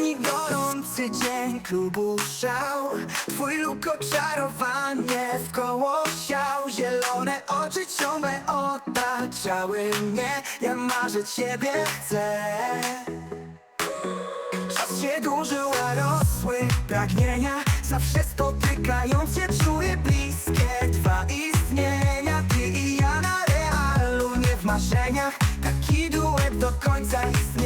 Ostatni gorący dzień klubu szał. Twój luk oczarowanie w koło siał. Zielone oczy ciągle otaczały mnie. Ja marzę ciebie chcę. Czas się dłużył, a rosły pragnienia. Zawsze spotykając się czuję bliskie Dwa istnienia, ty i ja na realu Nie w marzeniach, taki duet do końca istnienia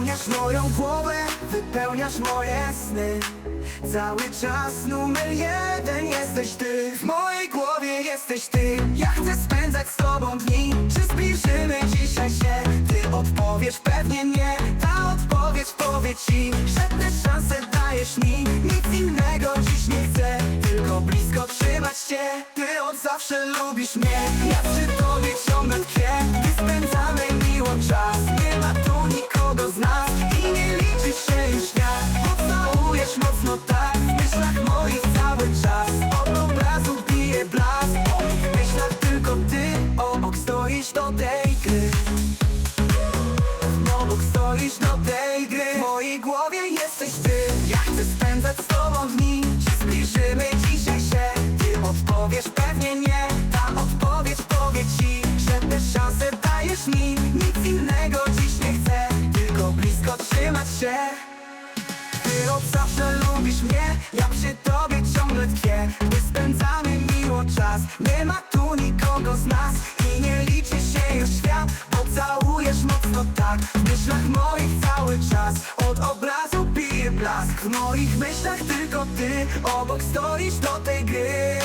Wypełniasz moją głowę, wypełniasz moje sny. Cały czas numer jeden jesteś ty. W mojej głowie jesteś ty. Ja chcę spędzać z tobą dni. Czy zbliżymy dzisiaj się? Ty odpowiesz pewnie nie. Ta odpowiedź powie ci Że te szanse dajesz mi. Nic innego dziś nie chcę. Tylko blisko trzymać cię Ty od zawsze lubisz mnie. Ja przy tobie ciągle tkwię stoisz do tej gry? W mojej głowie jesteś ty. Ja chcę spędzać z tobą dni. Zbliżymy dzisiaj się? Ty odpowiesz pewnie nie. Ta odpowiedź powie ci Że te szanse dajesz mi. Nic innego dziś nie chcę. Tylko blisko trzymać się. Ty od zawsze lubisz mnie. Ja przy tobie ciągle tkwię. Gdy spędzamy miło czas. Nie ma tu nikogo z nas myślach moich cały czas. Od obrazu bije blask. W moich myślach tylko ty Obok stoisz do tej gry.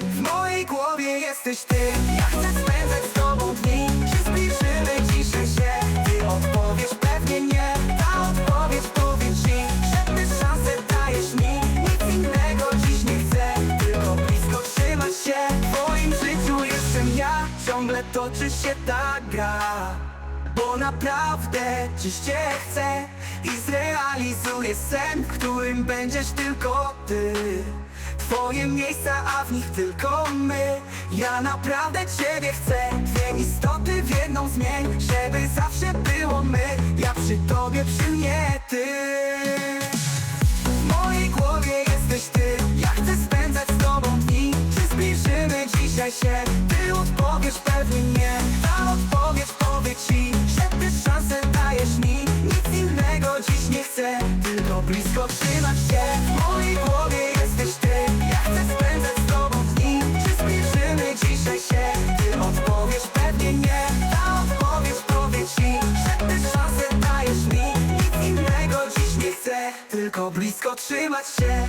W mojej głowie jesteś ty. Ja chcę spędzać z tobą dni. Czy zbliżymy dzisiaj się? Ty odpowiesz pewnie nie. Ta odpowiedź powie ci Że ty szansę dajesz mi. Nic innego dziś nie chcę. Tylko blisko trzymać się. W twoim życiu jestem ja. Ciągle toczy się ta gra Bo naprawdę cię chcę I zrealizuję sen W którym będziesz tylko ty. Twoje miejsca, a w nich tylko my. Ja naprawdę Ciebie chcę. Dwie istoty w jedną zmień Żeby zawsze było my. Ja przy Tobie, przy mnie Ty. W mojej głowie jesteś Ty. Ja chcę spędzać z Tobą dni. Czy zbliżymy dzisiaj się? Ty odpowiesz pewnie. Nie Ta odpowiedź powie Ci Że Ty szansę dajesz mi. Nic innego dziś nie chcę Tylko blisko trzymać się. W mojej głowie jesteś Ty. Ja chcę spędzać z Tobą dni. Czy zbliżymy dzisiaj się? Ty odpowiesz pewnie nie. Ta odpowiedź powie Ci Że Ty szansę dajesz mi. Nic innego dziś nie chcę Tylko blisko trzymać się